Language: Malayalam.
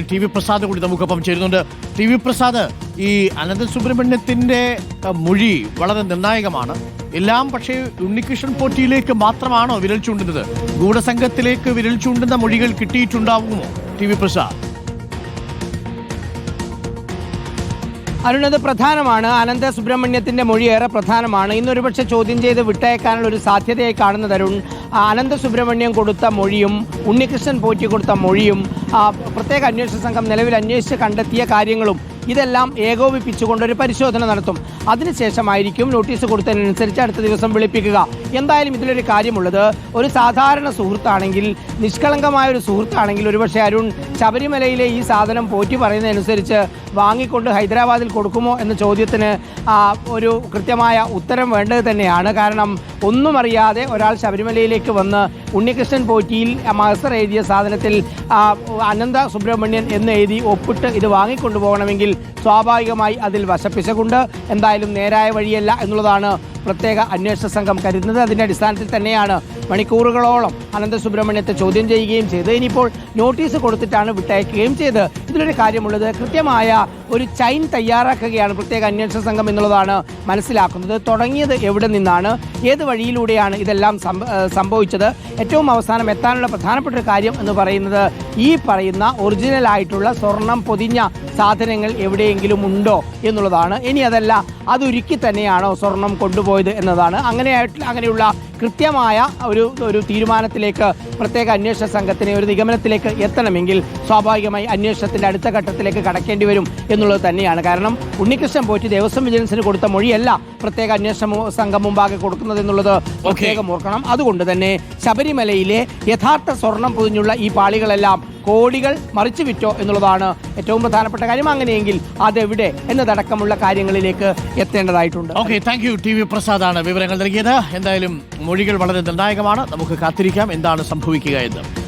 ടി വി പ്രസാദ് കൂടി നമുക്കൊപ്പം ചേരുന്നുണ്ട്. ടി വി പ്രസാദ് ഈ അനന്ത സുബ്രഹ്മണ്യത്തിന്റെ മൊഴി വളരെ നിർണായകമാണ്. എല്ലാം പക്ഷേ ഉണ്ണികൃഷ്ണൻ പോറ്റിയിലേക്ക് മാത്രമാണോ വിരൽ ചൂണ്ടുന്നത്? ഗൂഢസംഘത്തിലേക്ക് വിരൽ ചൂണ്ടുന്ന മൊഴികൾ കിട്ടിയിട്ടുണ്ടാവുമോ? T V Prasad. അരുൺ അത് പ്രധാനമാണ്. അനന്ത സുബ്രഹ്മണ്യത്തിന്റെ മൊഴി ഏറെ പ്രധാനമാണ്. ഇന്നൊരുപക്ഷെ ചോദ്യം ചെയ്ത് വിട്ടയക്കാനുള്ള ഒരു സാധ്യതയായി കാണുന്നത് അരുൺ. ആ, അനന്ത സുബ്രഹ്മണ്യം കൊടുത്ത മൊഴിയും ഉണ്ണികൃഷ്ണൻ പോറ്റി കൊടുത്ത മൊഴിയും പ്രത്യേക അന്വേഷണ സംഘം നിലവിൽ അന്വേഷിച്ച് കണ്ടെത്തിയ കാര്യങ്ങളും ഇതെല്ലാം ഏകോപിപ്പിച്ചുകൊണ്ട് ഒരു പരിശോധന നടത്തും. അതിനുശേഷമായിരിക്കും നോട്ടീസ് കൊടുത്തതിനനുസരിച്ച് അടുത്ത ദിവസം വിളിപ്പിക്കുക. എന്തായാലും ഇതിലൊരു കാര്യമുള്ളത് ഒരു സാധാരണ സുഹൃത്താണെങ്കിൽ നിഷ്കളങ്കമായ ഒരു സുഹൃത്താണെങ്കിൽ ഒരുപക്ഷെ അരുൺ ശബരിമലയിലെ ഈ സാധനം പോറ്റി പറയുന്നതനുസരിച്ച് വാങ്ങിക്കൊണ്ട് ഹൈദരാബാദിൽ കൊടുക്കുമോ എന്ന ചോദ്യത്തിന് ഒരു കൃത്യമായ ഉത്തരം വേണ്ടത് തന്നെയാണ്. കാരണം ഒന്നും അറിയാതെ ഒരാൾ ശബരിമലയിലേക്ക് വന്ന് ഉണ്ണികൃഷ്ണൻ പോറ്റിയിൽ മഹസർ എഴുതിയ സാധനത്തിൽ അനന്ത സുബ്രഹ്മണ്യൻ എന്ന് എഴുതി ഒപ്പിട്ട് ഇത് വാങ്ങിക്കൊണ്ടു പോകണമെങ്കിൽ സ്വാഭാവികമായി അതിൽ വശപ്പിശകുണ്ട്. എന്തായാലും നേരായ വഴിയല്ല എന്നുള്ളതാണ് പ്രത്യേക അന്വേഷണ സംഘം കരുതുന്നത്. അതിന്റെ അടിസ്ഥാനത്തിൽ തന്നെയാണ് മണിക്കൂറുകളോളം അനന്തസുബ്രഹ്മണ്യത്തെ ചോദ്യം ചെയ്യുകയും ചെയ്ത് ഇനിയിപ്പോൾ നോട്ടീസ് കൊടുത്തിട്ടാണ് വിട്ടയക്കുകയും ചെയ്ത് ഇതിലൊരു കാര്യമുള്ളത് കൃത്യമായ ഒരു ചൈൻ തയ്യാറാക്കുകയാണ് പ്രത്യേക അന്വേഷണ സംഘം എന്നുള്ളതാണ് മനസ്സിലാക്കുന്നത്. തുടങ്ങിയത് എവിടെ നിന്നാണ്? ഏത് വഴിയിലൂടെയാണ് ഇതെല്ലാം സംഭവിച്ചത്? ഏറ്റവും അവസാനം എത്താനുള്ള പ്രധാനപ്പെട്ട ഒരു കാര്യം എന്ന് പറയുന്നത് ഈ പറയുന്ന ഒറിജിനൽ ആയിട്ടുള്ള സ്വർണം പൊതിഞ്ഞ സാധനങ്ങൾ എവിടെയെങ്കിലും ഉണ്ടോ എന്നുള്ളതാണ്. ഇനി അതല്ല അതൊരുക്കി തന്നെയാണോ സ്വർണം കൊണ്ടുപോയത് എന്നതാണ്. അങ്ങനെയായിട്ട് അങ്ങനെയുള്ള കൃത്യമായ ഒരു ഒരു തീരുമാനത്തിലേക്ക് പ്രത്യേക അന്വേഷണ സംഘത്തിന് ഒരു നിഗമനത്തിലേക്ക് എത്തണമെങ്കിൽ സ്വാഭാവികമായി അന്വേഷണത്തിന്റെ അടുത്ത ഘട്ടത്തിലേക്ക് കടക്കേണ്ടി വരും എന്നുള്ളത് തന്നെയാണ്. കാരണം ഉണ്ണികൃഷ്ണൻ പോറ്റി ദേവസ്വം വിജിലൻസിന് കൊടുത്ത മൊഴിയല്ല. പ്രത്യേക അന്വേഷണ സംഘം മുമ്പാകെ കൊടുക്കുന്നത് എന്നുള്ളത് പ്രത്യേകം ഓർക്കണം. അതുകൊണ്ട് തന്നെ ശബരിമലയിലെ യഥാർത്ഥ സ്വർണം പൊതിഞ്ഞുള്ള ഈ പാളികളെല്ലാം കോടികൾ മറിച്ചു വിറ്റോ എന്നുള്ളതാണ് ഏറ്റവും പ്രധാനപ്പെട്ട കാര്യം. അങ്ങനെയെങ്കിൽ അതെവിടെ എന്നതടക്കമുള്ള കാര്യങ്ങളിലേക്ക് എത്തേണ്ടതായിട്ടുണ്ട്. Okay thank you T V പ്രസാദാണ് വിവരങ്ങൾ നൽകിയത്. എന്തായാലും മൊഴികൾ വളരെ നിർണായകമാണ്. നമുക്ക് കാത്തിരിക്കാം. എന്താണ് സംഭവിക്കുക എന്ന്.